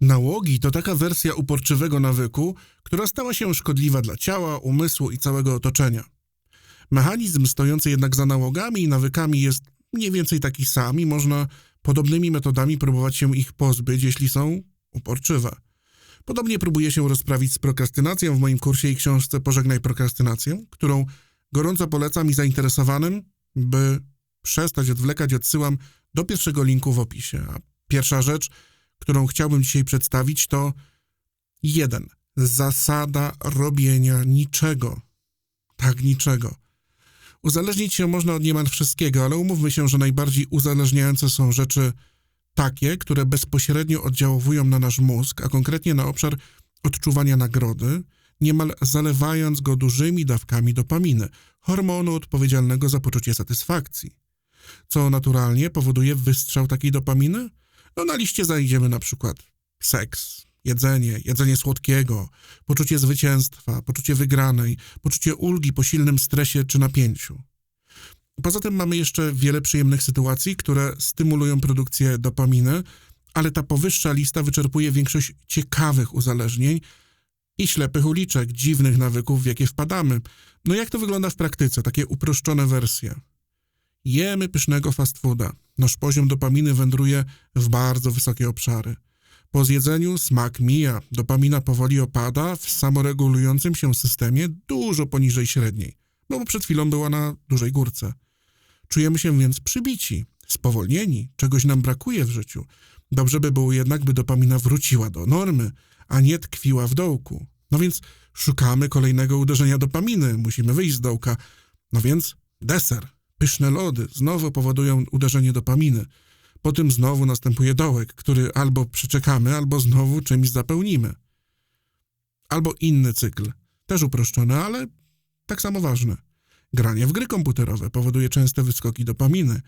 Nałogi to taka wersja uporczywego nawyku, która stała się szkodliwa dla ciała, umysłu i całego otoczenia. Mechanizm stojący jednak za nałogami i nawykami jest mniej więcej taki sam i można podobnymi metodami próbować się ich pozbyć, jeśli są uporczywe. Podobnie próbuję się rozprawić z prokrastynacją w moim kursie i książce Pożegnaj prokrastynację, którą gorąco polecam i zainteresowanym, by przestać odwlekać, odsyłam do pierwszego linku w opisie. A pierwsza rzecz, którą chciałbym dzisiaj przedstawić, to jeden. Zasada robienia niczego. Tak, niczego. Uzależnić się można od niemal wszystkiego, ale umówmy się, że najbardziej uzależniające są rzeczy takie, które bezpośrednio oddziałują na nasz mózg, a konkretnie na obszar odczuwania nagrody, niemal zalewając go dużymi dawkami dopaminy, hormonu odpowiedzialnego za poczucie satysfakcji. Co naturalnie powoduje wystrzał takiej dopaminy? No na liście zajdziemy na przykład seks, jedzenie, jedzenie słodkiego, poczucie zwycięstwa, poczucie wygranej, poczucie ulgi po silnym stresie czy napięciu. Poza tym mamy jeszcze wiele przyjemnych sytuacji, które stymulują produkcję dopaminy, ale ta powyższa lista wyczerpuje większość ciekawych uzależnień i ślepych uliczek, dziwnych nawyków, w jakie wpadamy. No jak to wygląda w praktyce? Takie uproszczone wersje. Jemy pysznego fast fooda. Nasz poziom dopaminy wędruje w bardzo wysokie obszary. Po zjedzeniu smak mija, dopamina powoli opada w samoregulującym się systemie dużo poniżej średniej, no bo przed chwilą była na dużej górce. Czujemy się więc przybici, spowolnieni, czegoś nam brakuje w życiu. Dobrze by było jednak, by dopamina wróciła do normy, a nie tkwiła w dołku. No więc szukamy kolejnego uderzenia dopaminy, musimy wyjść z dołka. No więc deser, pyszne lody znowu powodują uderzenie dopaminy. Po tym znowu następuje dołek, który albo przeczekamy, albo znowu czymś zapełnimy. Albo inny cykl, też uproszczony, ale tak samo ważny. Granie w gry komputerowe powoduje częste wyskoki dopaminy.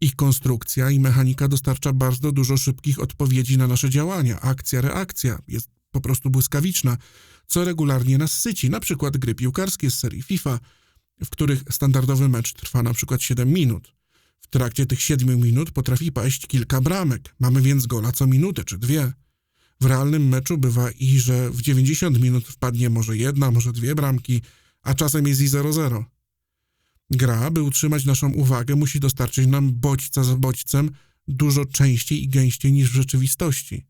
Ich konstrukcja i mechanika dostarcza bardzo dużo szybkich odpowiedzi na nasze działania. Akcja, reakcja jest po prostu błyskawiczna, co regularnie nas syci. Na przykład gry piłkarskie z serii FIFA, w których standardowy mecz trwa na przykład 7 minut. W trakcie tych 7 minut potrafi paść kilka bramek. Mamy więc gola co minutę czy dwie. W realnym meczu bywa i, że w 90 minut wpadnie może jedna, może dwie bramki, a czasem jest i 0-0. Gra, by utrzymać naszą uwagę, musi dostarczyć nam bodźca za bodźcem dużo częściej i gęściej niż w rzeczywistości.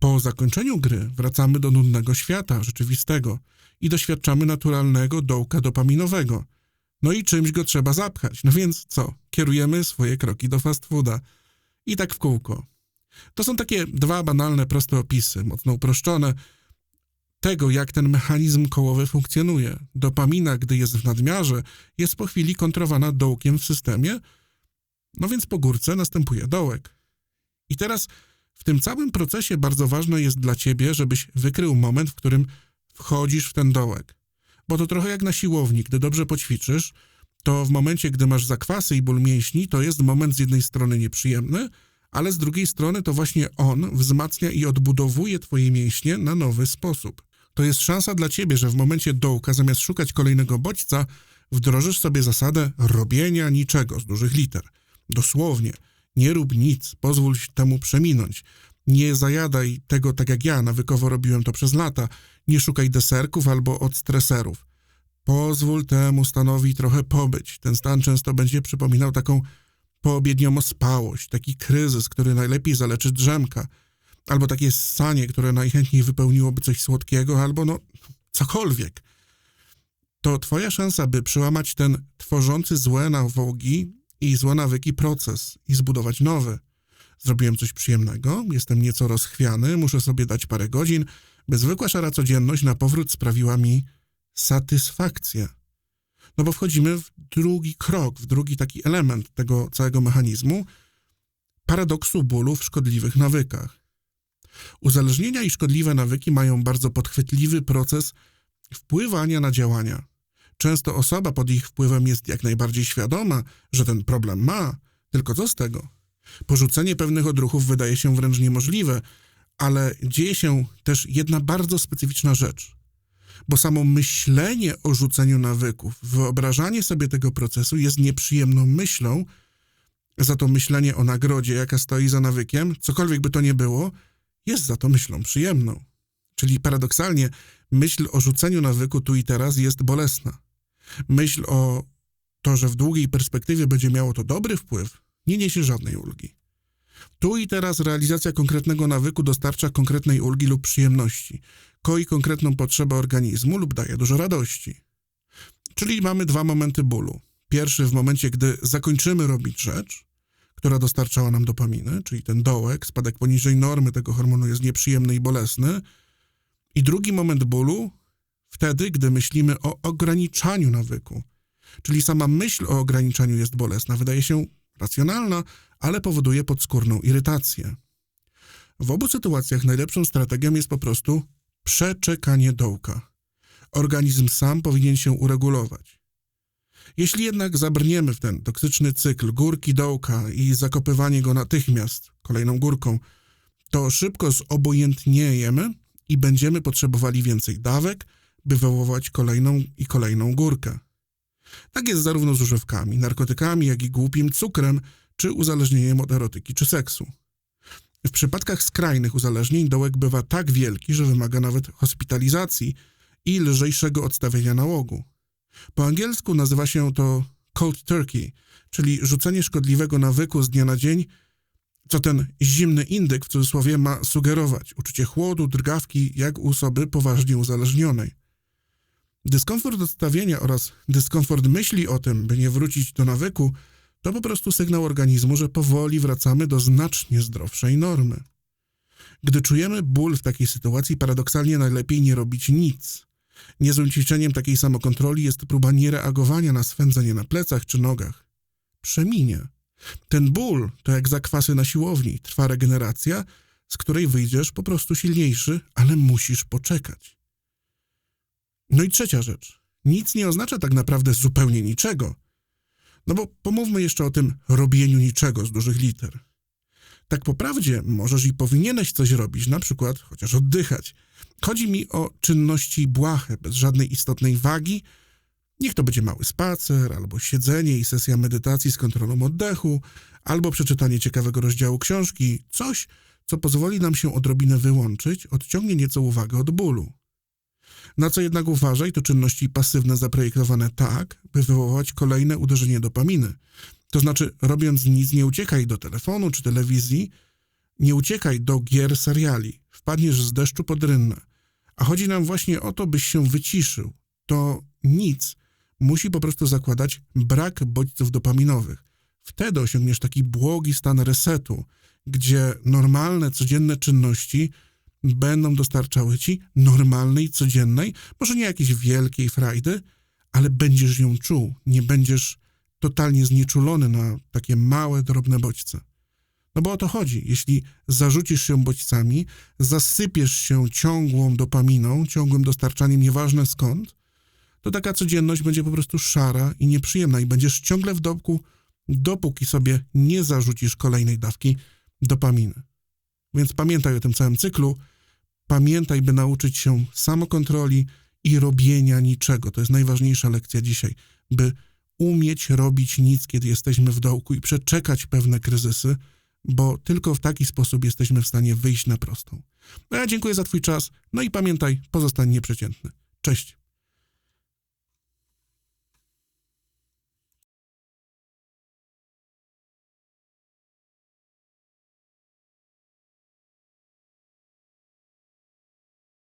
Po zakończeniu gry wracamy do nudnego świata rzeczywistego i doświadczamy naturalnego dołka dopaminowego. No i czymś go trzeba zapchać. No więc co? Kierujemy swoje kroki do fast fooda. I tak w kółko. To są takie dwa banalne, proste opisy, mocno uproszczone, tego, jak ten mechanizm kołowy funkcjonuje. Dopamina, gdy jest w nadmiarze, jest po chwili kontrowana dołkiem w systemie, no więc po górce następuje dołek. I teraz w tym całym procesie bardzo ważne jest dla ciebie, żebyś wykrył moment, w którym wchodzisz w ten dołek. Bo to trochę jak na siłowni, gdy dobrze poćwiczysz, to w momencie, gdy masz zakwasy i ból mięśni, to jest moment z jednej strony nieprzyjemny, ale z drugiej strony to właśnie on wzmacnia i odbudowuje twoje mięśnie na nowy sposób. To jest szansa dla ciebie, że w momencie dołka, zamiast szukać kolejnego bodźca, wdrożysz sobie zasadę robienia niczego z dużych liter. Dosłownie – nie rób nic, pozwól temu przeminąć. Nie zajadaj tego tak jak ja, nawykowo robiłem to przez lata. Nie szukaj deserków albo odstreserów. Pozwól temu stanowi trochę pobyć. Ten stan często będzie przypominał taką poobiednią ospałość, taki kryzys, który najlepiej zaleczy drzemka, albo takie ssanie, które najchętniej wypełniłoby coś słodkiego, albo no cokolwiek. To twoja szansa, by przełamać ten tworzący złe nawogi i złe nawyki proces i zbudować nowy. Zrobiłem coś przyjemnego, jestem nieco rozchwiany, muszę sobie dać parę godzin, by zwykła szara codzienność na powrót sprawiła mi satysfakcję. No bo wchodzimy w drugi krok, w drugi taki element tego całego mechanizmu paradoksu bólu w szkodliwych nawykach. Uzależnienia i szkodliwe nawyki mają bardzo podchwytliwy proces wpływania na działania. Często osoba pod ich wpływem jest jak najbardziej świadoma, że ten problem ma, tylko co z tego? Porzucenie pewnych odruchów wydaje się wręcz niemożliwe, ale dzieje się też jedna bardzo specyficzna rzecz. Bo samo myślenie o rzuceniu nawyków, wyobrażanie sobie tego procesu jest nieprzyjemną myślą, za to myślenie o nagrodzie, jaka stoi za nawykiem, cokolwiek by to nie było, jest za to myślą przyjemną. Czyli paradoksalnie myśl o rzuceniu nawyku tu i teraz jest bolesna. Myśl o to, że w długiej perspektywie będzie miało to dobry wpływ, nie niesie żadnej ulgi. Tu i teraz realizacja konkretnego nawyku dostarcza konkretnej ulgi lub przyjemności, koi konkretną potrzebę organizmu lub daje dużo radości. Czyli mamy dwa momenty bólu. Pierwszy w momencie, gdy zakończymy robić rzecz, która dostarczała nam dopaminy, czyli ten dołek, spadek poniżej normy tego hormonu jest nieprzyjemny i bolesny. I drugi moment bólu, wtedy, gdy myślimy o ograniczaniu nawyku. Czyli sama myśl o ograniczaniu jest bolesna, wydaje się racjonalna, ale powoduje podskórną irytację. W obu sytuacjach najlepszą strategią jest po prostu przeczekanie dołka. Organizm sam powinien się uregulować. Jeśli jednak zabrniemy w ten toksyczny cykl górki dołka i zakopywanie go natychmiast kolejną górką, to szybko zobojętniejemy i będziemy potrzebowali więcej dawek, by wywołać kolejną i kolejną górkę. Tak jest zarówno z używkami, narkotykami, jak i głupim cukrem, czy uzależnieniem od erotyki czy seksu. W przypadkach skrajnych uzależnień dołek bywa tak wielki, że wymaga nawet hospitalizacji i lżejszego odstawienia nałogu. Po angielsku nazywa się to cold turkey, czyli rzucenie szkodliwego nawyku z dnia na dzień, co ten zimny indyk w cudzysłowie ma sugerować uczucie chłodu, drgawki, jak u osoby poważnie uzależnionej. Dyskomfort odstawienia oraz dyskomfort myśli o tym, by nie wrócić do nawyku, to po prostu sygnał organizmu, że powoli wracamy do znacznie zdrowszej normy. Gdy czujemy ból w takiej sytuacji, paradoksalnie najlepiej nie robić nic. Niezłym ćwiczeniem takiej samokontroli jest próba niereagowania na swędzenie na plecach czy nogach. Przeminie. Ten ból to jak zakwasy na siłowni, trwa regeneracja, z której wyjdziesz po prostu silniejszy, ale musisz poczekać. No i trzecia rzecz. Nic nie oznacza tak naprawdę zupełnie niczego. No bo pomówmy jeszcze o tym robieniu niczego z dużych liter. Tak po prawdzie możesz i powinieneś coś robić, na przykład chociaż oddychać. Chodzi mi o czynności błahe, bez żadnej istotnej wagi. Niech to będzie mały spacer, albo siedzenie i sesja medytacji z kontrolą oddechu, albo przeczytanie ciekawego rozdziału książki, coś, co pozwoli nam się odrobinę wyłączyć, odciągnie nieco uwagę od bólu. Na co jednak uważaj, to czynności pasywne zaprojektowane tak, by wywołać kolejne uderzenie dopaminy. To znaczy, robiąc nic, nie uciekaj do telefonu czy telewizji, nie uciekaj do gier, seriali. Wpadniesz z deszczu pod rynnę. A chodzi nam właśnie o to, byś się wyciszył. To nic musi po prostu zakładać brak bodźców dopaminowych. Wtedy osiągniesz taki błogi stan resetu, gdzie normalne, codzienne czynności będą dostarczały ci normalnej, codziennej, może nie jakiejś wielkiej frajdy, ale będziesz ją czuł, nie będziesz totalnie znieczulony na takie małe, drobne bodźce. No bo o to chodzi. Jeśli zarzucisz się bodźcami, zasypiesz się ciągłą dopaminą, ciągłym dostarczaniem nieważne skąd, to taka codzienność będzie po prostu szara i nieprzyjemna i będziesz ciągle w dołku, dopóki sobie nie zarzucisz kolejnej dawki dopaminy. Więc pamiętaj o tym całym cyklu. Pamiętaj, by nauczyć się samokontroli i robienia niczego. To jest najważniejsza lekcja dzisiaj, by umieć robić nic, kiedy jesteśmy w dołku i przeczekać pewne kryzysy, bo tylko w taki sposób jesteśmy w stanie wyjść na prostą. No ja dziękuję za Twój czas, no i pamiętaj, pozostań nieprzeciętny. Cześć.